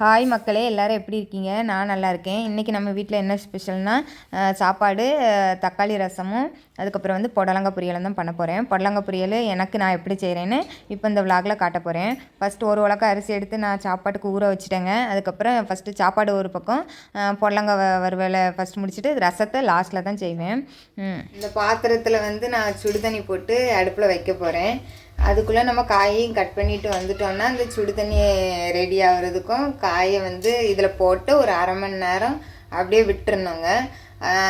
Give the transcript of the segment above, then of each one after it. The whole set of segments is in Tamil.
ஹாய் மக்களே எல்லோரும் எப்படி இருக்கீங்க? நான் நல்லா இருக்கேன். இன்றைக்கி நம்ம வீட்டில் என்ன ஸ்பெஷல்னால் சாப்பாடு தக்காளி ரசமும் அதுக்கப்புறம் வந்து புடலங்காய் பொரியலும் தான் பண்ண போகிறேன் புடலங்கா பொரியல் எனக்கு நான் எப்படி செய்கிறேன்னு இப்போ இந்த விலாகில் காட்ட போகிறேன் ஃபஸ்ட்டு ஒரு உலக்க அரிசி எடுத்து நான் சாப்பாட்டுக்கு ஊற வச்சுட்டேங்க. அதுக்கப்புறம் ஃபஸ்ட்டு சாப்பாடு ஒரு பக்கம் புடலங்கா வறுவலை ஃபஸ்ட் முடிச்சுட்டு ரசத்தை லாஸ்ட்டில் தான் செய்வேன். இந்த பாத்திரத்தில் வந்து நான் சுடுதண்ணி போட்டு அடுப்பில் வைக்க போகிறேன் அதுக்குள்ளே நம்ம காயையும் கட் பண்ணிட்டு வந்துட்டோம்னா அந்த சுடு தண்ணி ரெடி ஆகுறதுக்கும் காயை வந்து இதில் போட்டு ஒரு அரை மணி நேரம் அப்படியே விட்டுருணுங்க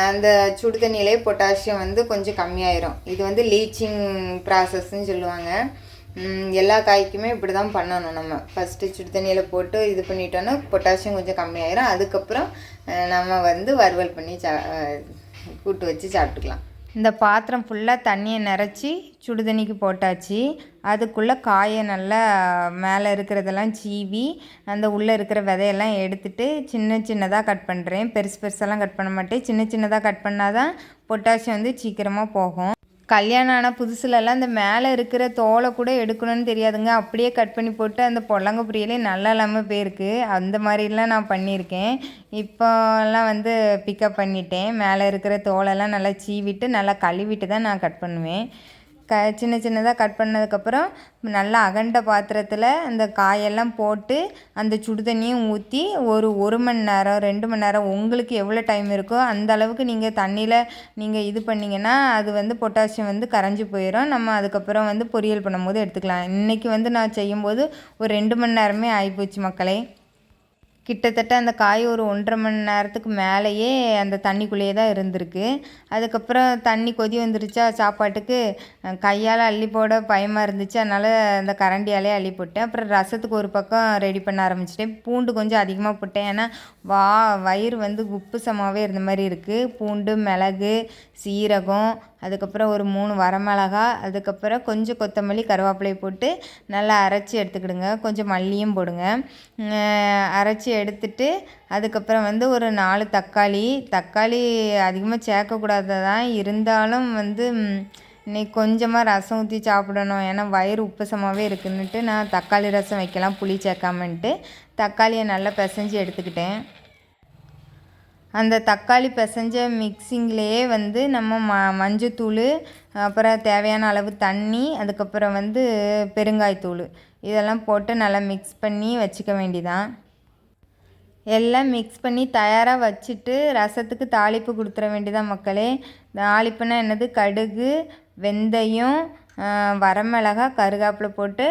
அந்த சுடு தண்ணியிலே பொட்டாசியம் வந்து கொஞ்சம் கம்மியாயிரும். இது வந்து லீச்சிங் ப்ராசஸ்ன்னு சொல்லுவாங்க. எல்லா காய்க்குமே இப்படி தான் பண்ணணும் நம்ம. ஃபஸ்ட்டு சுடு தண்ணியில் போட்டு இது பண்ணிட்டோன்னா பொட்டாசியம் கொஞ்சம் கம்மியாயிரும். அதுக்கப்புறம் நம்ம வந்து வறுவல் பண்ணி சா கூட்டு வச்சு சாப்பிட்டுக்கலாம். இந்த பாத்திரம் ஃபுல்லாக தண்ணியை நிறச்சி சுடுதண்ணிக்கு போட்டாச்சு. அதுக்குள்ளே காயை நல்லா மேலே இருக்கிறதெல்லாம் சீவி அந்த உள்ளே இருக்கிற விதையெல்லாம் எடுத்துட்டு சின்ன சின்னதாக கட் பண்ணுறேன் பெருசு பெருசெல்லாம் கட் பண்ண மாட்டேன். சின்ன சின்னதாக கட் பண்ணால் தான் பொட்டாசியம் வந்து சீக்கிரமாக போகும். கல்யாணம் ஆன புதுசுலலாம் இந்த மேலே இருக்கிற தோலை கூட எடுக்கணும்னு தெரியாதுங்க. அப்படியே கட் பண்ணி போட்டு அந்த பொல்லங்க பொரியலே நல்லா இல்லாமல் போயிருக்கு. அந்த மாதிரிலாம் நான் பண்ணியிருக்கேன். இப்போல்லாம் வந்து பிக்கப் பண்ணிட்டேன். மேலே இருக்கிற தோலெல்லாம் நல்லா சீவிட்டு நல்லா கழுவிட்டு தான் நான் கட் பண்ணுவேன். க சின்ன சின்னதாக கட் பண்ணதுக்கப்புறம் நல்லா அகண்ட பாத்திரத்தில் அந்த காயெல்லாம் போட்டு அந்த சுடு தண்ணியும் ஊற்றி ஒரு ஒரு மணி நேரம் ரெண்டு மணி நேரம் உங்களுக்கு எவ்வளோ டைம் இருக்கோ அந்த அளவுக்கு நீங்கள் தண்ணியில் நீங்கள் இது பண்ணிங்கன்னா அது வந்து பொட்டாசியம் வந்து கரைஞ்சி போயிடும் நம்ம அதுக்கப்புறம் வந்து பொரியல் பண்ணும்போது எடுத்துக்கலாம். இன்றைக்கி வந்து நான் செய்யும்போது ஒரு ரெண்டு மணி நேரமே ஆகிப்போச்சு மக்களே. கிட்டத்தட்ட அந்த காய் ஒரு ஒன்றரை மணி நேரத்துக்கு மேலேயே அந்த தண்ணிக்குள்ளேயே தான் இருந்திருக்கு. அதுக்கப்புறம் தண்ணி கொதி வந்துருச்சா சாப்பாட்டுக்கு. கையால் அள்ளி போட பயமாக இருந்துச்சு. அதனால் அந்த கரண்டியாலே அள்ளி போட்டேன். அப்புறம் ரசத்துக்கு ஒரு பக்கம் ரெடி பண்ண ஆரம்பிச்சிட்டேன். பூண்டு கொஞ்சம் அதிகமாக போட்டேன். ஏன்னா வா வயிறு வந்து உப்பு சமாவே இருந்த மாதிரி இருக்குது பூண்டு மிளகு சீரகம் அதுக்கப்புறம் ஒரு மூணு வரமிளகா அதுக்கப்புறம் கொஞ்சம் கொத்தமல்லி கருவேப்பிலை போட்டு நல்லா அரைச்சி எடுத்துக்கிடுங்க. கொஞ்சம் மல்லியும் போடுங்க. அரைச்சி எடுத்துட்டு அதுக்கப்புறம் வந்து ஒரு நாலு தக்காளி தக்காளி அதிகமாக சேர்க்கக்கூடாது தான் இருந்தாலும் வந்து இன்னைக்கு கொஞ்சமாக ரசம் ஊற்றி சாப்பிடணும். ஏன்னா வயிறு உப்புசமாகவே இருக்குன்னுட்டு நான் தக்காளி ரசம் வைக்கலாம் புளி சேர்க்காமன்ட்டு. தக்காளியை நல்லா பிசைஞ்சு எடுத்துக்கிட்டேன். அந்த தக்காளி பிசைஞ்ச மிக்சிங்லேயே வந்து நம்ம ம மஞ்சத்தூள் அப்புறம் தேவையான அளவு தண்ணி அதுக்கப்புறம் வந்து பெருங்காயத்தூள். இதெல்லாம் போட்டு நல்லா மிக்ஸ் பண்ணி வச்சுக்க வேண்டிதான். எல்லாம் மிக்ஸ் பண்ணி தயாராக வச்சுட்டு ரசத்துக்கு தாளிப்பு கொடுத்துற வேண்டியதான் மக்களே. தாளிப்புனா என்னது? கடுகு வெந்தயம் வரமிளகா கருவேப்பிலை போட்டு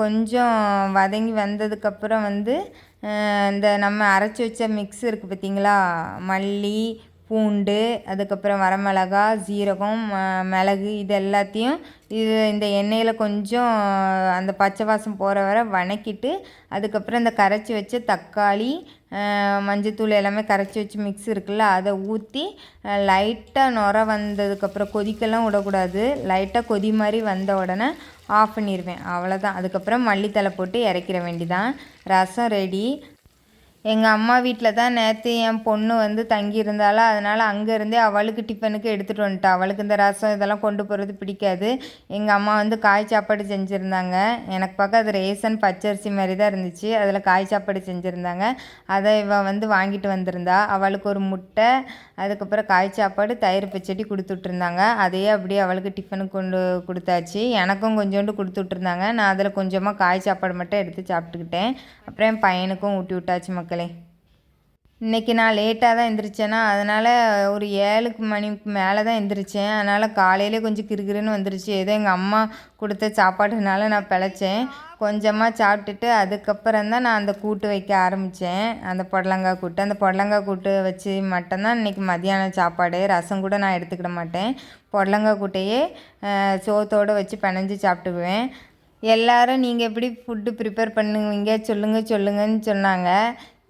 கொஞ்சம் வதங்கி வந்ததுக்கப்புறம் வந்து இந்த நம்ம அரைச்சி வச்ச மிக்ஸ் இருக்குது பார்த்தீங்களா மல்லி பூண்டு அதுக்கப்புறம் வரமிளகா சீரகம் மிளகு இது எல்லாத்தையும் இது இந்த எண்ணெயில் கொஞ்சம் அந்த பச்சை வாசம் போகிற வரை வணக்கிட்டு அதுக்கப்புறம் இந்த கரைச்சி வச்ச தக்காளி மஞ்சத்தூள் எல்லாமே கரைச்சி வச்சு மிக்ஸ் இருக்குல்ல அதை ஊற்றி லைட்டாக நுர வந்ததுக்கப்புறம் கொதிக்கெல்லாம் விடக்கூடாது. லைட்டாக கொதி மாதிரி வந்த உடனே ஆஃப் பண்ணிடுவேன் அவ்வளோதான் அதுக்கப்புறம் மல்லித்தலை போட்டு இறக்கிற வேண்டிதான். ரசம் ரெடி எங்கள் அம்மா வீட்டில் தான் நேற்று என் பொண்ணு வந்து தங்கியிருந்தாளா அதனால் அங்கேருந்தே அவளுக்கு டிஃபனுக்கு எடுத்துகிட்டு வந்துட்டா. அவளுக்கு இந்த ரசம் இதெல்லாம் கொண்டு போகிறது பிடிக்காது. எங்கள் அம்மா வந்து காய் சாப்பாடு செஞ்சுருந்தாங்க. எனக்கு பார்க்க அது ரேசன் பச்சரிசி மாதிரி தான் இருந்துச்சு. அதில் காய் சாப்பாடு செஞ்சுருந்தாங்க. அதை இவள் வந்து வாங்கிட்டு வந்திருந்தா. அவளுக்கு ஒரு முட்டை அதுக்கப்புறம் காய் சாப்பாடு தயிர் பச்சடி கொடுத்து விட்ருந்தாங்க அதையே அப்படியே அவளுக்கு டிஃபனுக்கு கொண்டு கொடுத்தாச்சு. எனக்கும் கொஞ்சோண்டு கொடுத்து விட்ருந்தாங்க நான் அதில் கொஞ்சமாக காய் சாப்பாடு மட்டும் எடுத்து சாப்பிட்டுக்கிட்டேன். அப்புறம் என் பையனுக்கும் ஊட்டி விட்டாச்சு மக்கள் இன்றைக்கி நான் லேட்டாக தான் எந்திரிச்சேன்னா அதனால் ஒரு ஏழுக்கு மணிக்கு மேலே தான் எந்திரிச்சேன். அதனால் காலையிலே கொஞ்சம் கிறுகிறுன்னு வந்துருச்சு. ஏதோ எங்கள் அம்மா கொடுத்த சாப்பாடுனால நான் பிழைச்சேன். கொஞ்சமாக சாப்பிட்டுட்டு அதுக்கப்புறம் தான் நான் அந்த கூட்டு வைக்க ஆரம்பித்தேன் அந்த புடலங்காய் கூட்டு. அந்த புடலங்காய் கூட்டு வச்சு மட்டும்தான் இன்றைக்கி மதியான சாப்பாடு. ரசம் கூட நான் எடுத்துக்கிட மாட்டேன். புடலங்காய் கூட்டையே சோத்தோடு வச்சு பிணைஞ்சு சாப்பிட்டுக்குவேன். எல்லாரும் நீங்கள் எப்படி ஃபுட்டு ப்ரிப்பேர் பண்ணுவீங்க? சொல்லுங்கள் சொல்லுங்கன்னு சொன்னாங்க.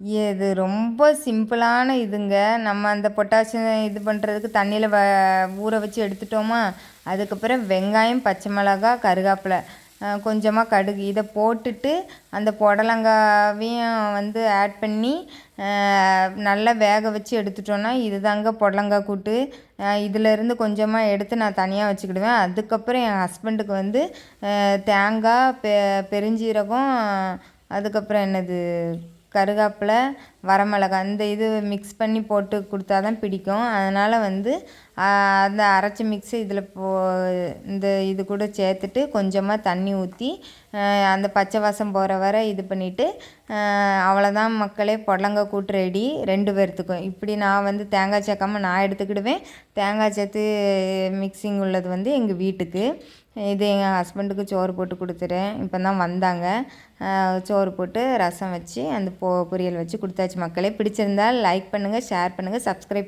இது ரொம்ப சிம்பிளான இதுங்க. நம்ம அந்த பொட்டாசியம் இது பண்ணுறதுக்கு தண்ணியில் வ ஊற வச்சு எடுத்துட்டோமா அதுக்கப்புறம் வெங்காயம் பச்சை மிளகா கருவேப்பிலை கொஞ்சமாக கடுகு. இதை போட்டுட்டு அந்த புடலங்காவையும் வந்து ஆட் பண்ணி நல்லா வேக வச்சு எடுத்துட்டோன்னா இதுதாங்க புடலங்காய் கூட்டு. இதிலேருந்து கொஞ்சமாக எடுத்து நான் தனியாக வச்சுக்கிடுவேன். அதுக்கப்புறம் என் ஹஸ்பண்டுக்கு வந்து தேங்காய் பெ பெருஞ்சீரகம் அதுக்கப்புறம் என்னது கருகாப்பில் வரமிளகா இந்த இது மிக்ஸ் பண்ணி போட்டு கொடுத்தா தான் பிடிக்கும். அதனால் வந்து அந்த அரைச்ச மிக்ஸு இதில் போ இந்த இது கூட சேர்த்துட்டு கொஞ்சமாக தண்ணி ஊற்றி அந்த பச்சை வாசம் போகிற வரை இது பண்ணிவிட்டு அவ்வளோதான் மக்களே புடலங்க கூட்டு ரெடி ரெண்டு பேர்த்துக்கும். இப்படி நான் வந்து தேங்காய் சேர்க்காமல் நான் எடுத்துக்கிடுவேன். தேங்காய் சேர்த்து மிக்சிங் உள்ளது வந்து எங்கள் வீட்டுக்கு. இது எங்கள் ஹஸ்பண்டுக்கு சோறு போட்டு கொடுத்துட்டேன் இப்போ தான் வந்தாங்க சோறு போட்டு ரசம் வச்சு அந்த பொ பொரியல் வச்சு கொடுத்தாச்சு மக்களே. பிடிச்சிருந்தால் லைக் பண்ணுங்கள் ஷேர் பண்ணுங்கள் சப்ஸ்கிரைப் பண்ணுங்கள்